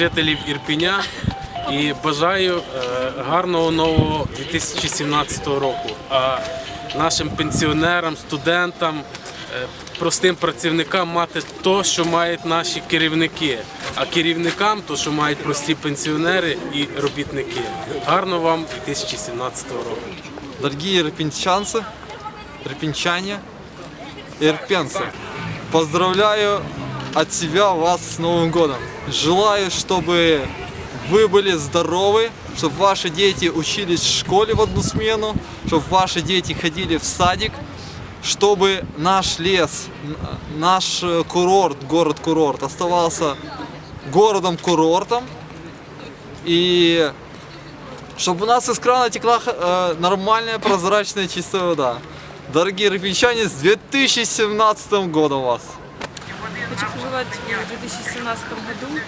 жителів Ірпіня і бажаю е, гарного нового 2017 року. А нашим пенсіонерам, студентам, е, простим працівникам мати то, що мають наші керівники, а керівникам то, що мають прості пенсіонери і робітники. Гарного вам 2017 року. Дорогие ирпенчанцы, ирпенчане, ирпенцы, поздравляю от себя вас с Новым годом. Желаю, чтобы вы были здоровы, чтобы ваши дети учились в школе в одну смену, чтобы ваши дети ходили в садик, чтобы наш лес, наш э, курорт, город-курорт оставался городом-курортом. И чтобы у нас из крана текла э, нормальная, прозрачная, чистая вода. Дорогие рыбинчане, с 2017 годом вас! Хочу пожелать в 2017 году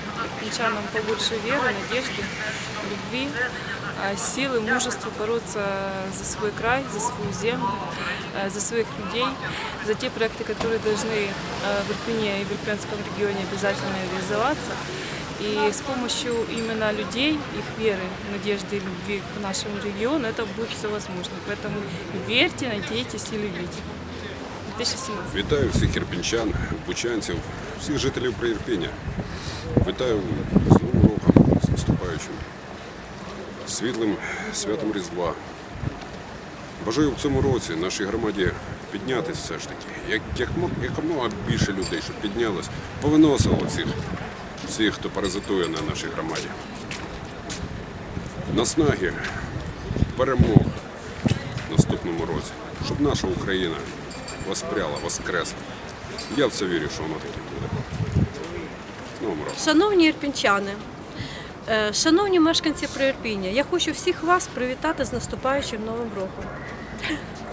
пинчанам побольше веры, надежды, любви, а, силы, мужества бороться за свой край, за свою землю, а, за своих людей, за те проекты, которые должны а, в Ирпене и в Ирпенском регионе обязательно реализоваться. И с помощью именно людей, их веры, надежды и любви к нашему региону это будет все возможно. Поэтому верьте, надейтесь и любите. 2017. Вітаю всіх ірпінчан, бучанців, Всіх жителів Приірпіння. Вітаю з Новим роком, з наступаючим, світлим святом Різдва. Бажаю в цьому році нашій громаді піднятися все ж таки. Як, як, якомога більше людей, щоб піднялось, повиносило цих, всіх, хто паразитує на нашій громаді. Наснаги, перемог в наступному році, щоб наша Україна воспряла, воскресла. Я в це вірю, що воно таке буде. З Новим. Шановні ірпінчани, е, шановні мешканці Приірпіння, я хочу всіх вас привітати з наступаючим Новим роком.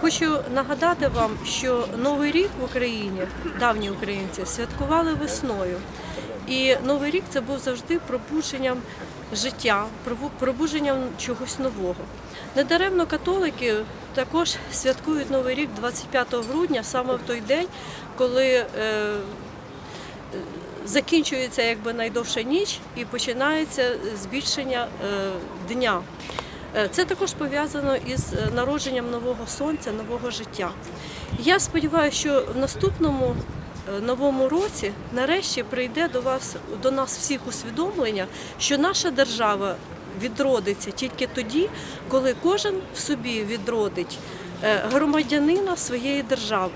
Хочу нагадати вам, що Новий рік в Україні, давні українці, святкували весною. І Новий рік це був завжди пробудженням життя, пробу- пробудженням чогось нового. Недаремно католики також святкують Новий рік 25 грудня, саме в той день, коли е, закінчується якби найдовша ніч і починається збільшення е, дня. Е, Це також пов'язано із народженням нового сонця, нового життя. Я сподіваюся, що в наступному новому році нарешті прийде до вас до нас всіх усвідомлення, що наша держава відродиться тільки тоді, коли кожен в собі відродить е, громадянина своєї держави.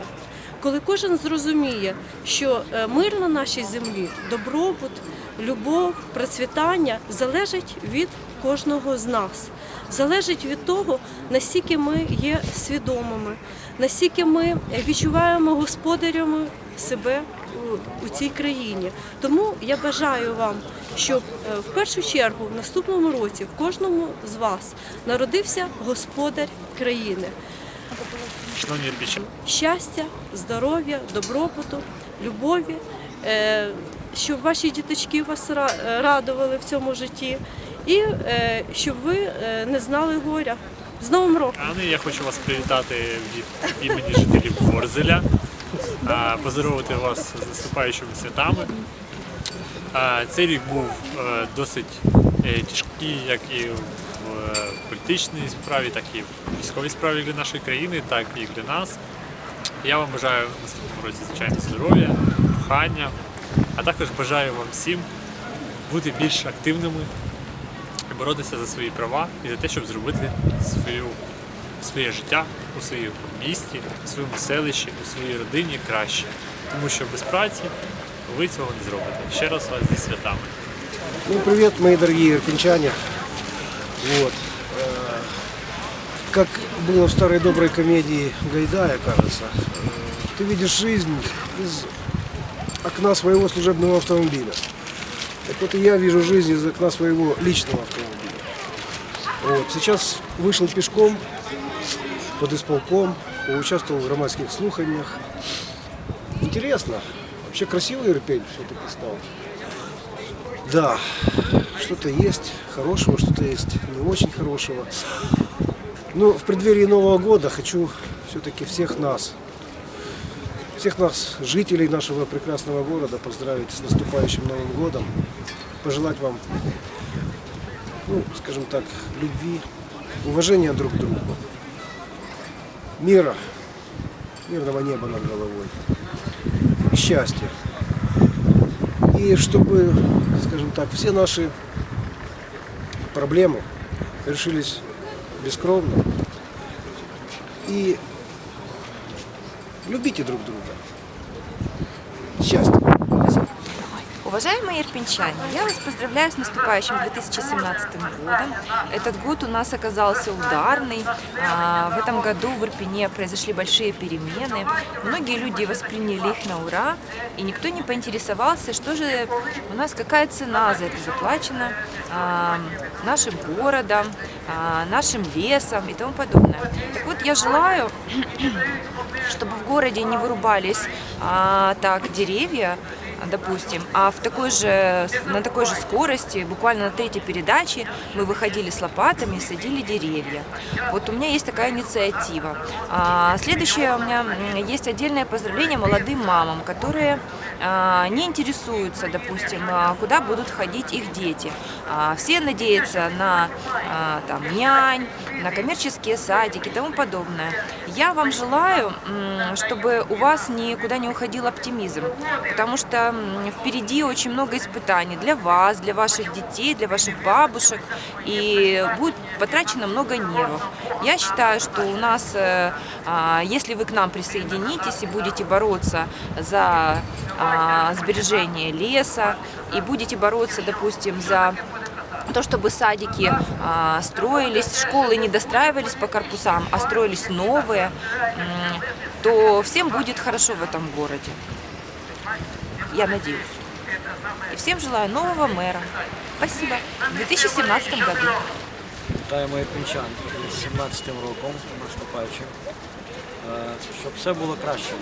Коли кожен зрозуміє, що е, мир на нашій землі, добробут, любов, процвітання залежить від кожного з нас, залежить від того, наскільки ми є свідомими, наскільки ми відчуваємо господарями себе у, у цій країні. Тому я бажаю вам, щоб е, в першу чергу в наступному році в кожному з вас народився господар країни щастя, здоров'я, добробуту, любові, е, щоб ваші діточки вас радували в цьому житті, і е, щоб ви не знали горя. З Новим роком! а ну, я хочу вас привітати від імені жителів Ворзеля, поздоровити вас з наступаючими святами. Цей рік був е, досить е, тяжкий, як і в е, політичній справі, так і в військовій справі для нашої країни, так і для нас. Я вам бажаю в наступному році, звичайно, здоров'я, кохання, а також бажаю вам всім бути більш активними, боротися за свої права і за те, щоб зробити свою, своє життя у своєму місті, у своєму селищі, у своїй родині краще. Тому що без праці ви цього не зробите. Ще раз вас зі святами. Ну, привет, мои дорогие ирпенчане. Вот. Э, Как было в старой доброй комедии Гайдая, кажется, э, ты видишь жизнь из окна своего служебного автомобиля. Так вот и я вижу жизнь из окна своего личного автомобиля. Вот. Сейчас вышел пешком под исполком, поучаствовал в громадских слуханиях. Интересно. Вообще красивый Ирпень все-таки стал. Да, что-то есть хорошего, что-то есть не очень хорошего. Но в преддверии Нового года хочу все-таки всех нас, всех нас, жителей нашего прекрасного города, поздравить с наступающим Новым годом. пожелать вам, ну, скажем так, любви, уважения друг к другу, мира, мирного неба над головой и счастья. И чтобы, скажем так, все наши проблемы решились бескровно. И любите друг друга. Счастья. Уважаемые ирпенчане, я вас поздравляю с наступающим 2017 годом. Этот год у нас оказался ударный. А, В этом году в Ирпене произошли большие перемены. Многие люди восприняли их на ура, и никто не поинтересовался, что же у нас, какая цена за это заплачена нашим городом, а, нашим лесом и тому подобное. Так вот, я желаю, чтобы в городе не вырубались а, так деревья, допустим, а в такой же, на такой же скорости, буквально на третьей передаче, мы выходили с лопатами и садили деревья. Вот у меня есть такая инициатива. А, Следующее у меня есть отдельное поздравление молодым мамам, которые а, не интересуются, допустим, а, куда будут ходить их дети. А, Все надеются на там, нянь, на коммерческие садики и тому подобное. Я вам желаю, чтобы у вас никуда не уходил оптимизм, потому что впереди очень много испытаний для вас, для ваших детей, для ваших бабушек, и будет потрачено много нервов. Я считаю, что у нас, э, а, если вы к нам присоединитесь и будете бороться за а, сбережение леса, и будете бороться, допустим, за то, чтобы садики а, строились, школы не достраивались по корпусам, а строились новые, то всем будет хорошо в этом городе. Я надеюсь. И всем желаю нового мэра. Спасибо. В 2017 году. Вітаємо ірпінчан з 17 роком наступаючим, Е, щоб все було краще.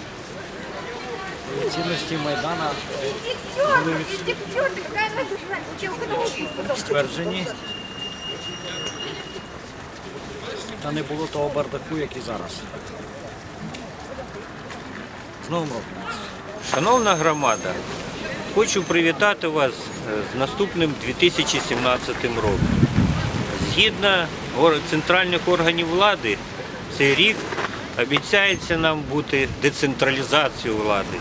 І цінності Майдана були стверджені. Та не було того бардаку, як і зараз. З Новим роком! Шановна громада, хочу привітати вас е, з наступним 2017 роком. Згідно центральних органів влади, цей рік обіцяється нам бути децентралізацією влади,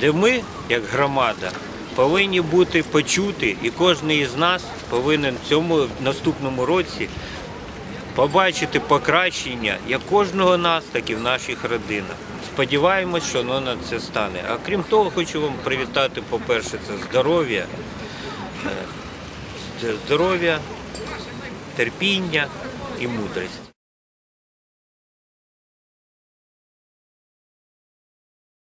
де ми, як громада, повинні бути почуті, і кожен із нас повинен в цьому наступному році побачити покращення як кожного нас, так і в наших родинах. Сподіваємось, що воно на це стане. А крім того, хочу вам привітати, по-перше, це здоров'я, е, здоров'я, терпіння і мудрість.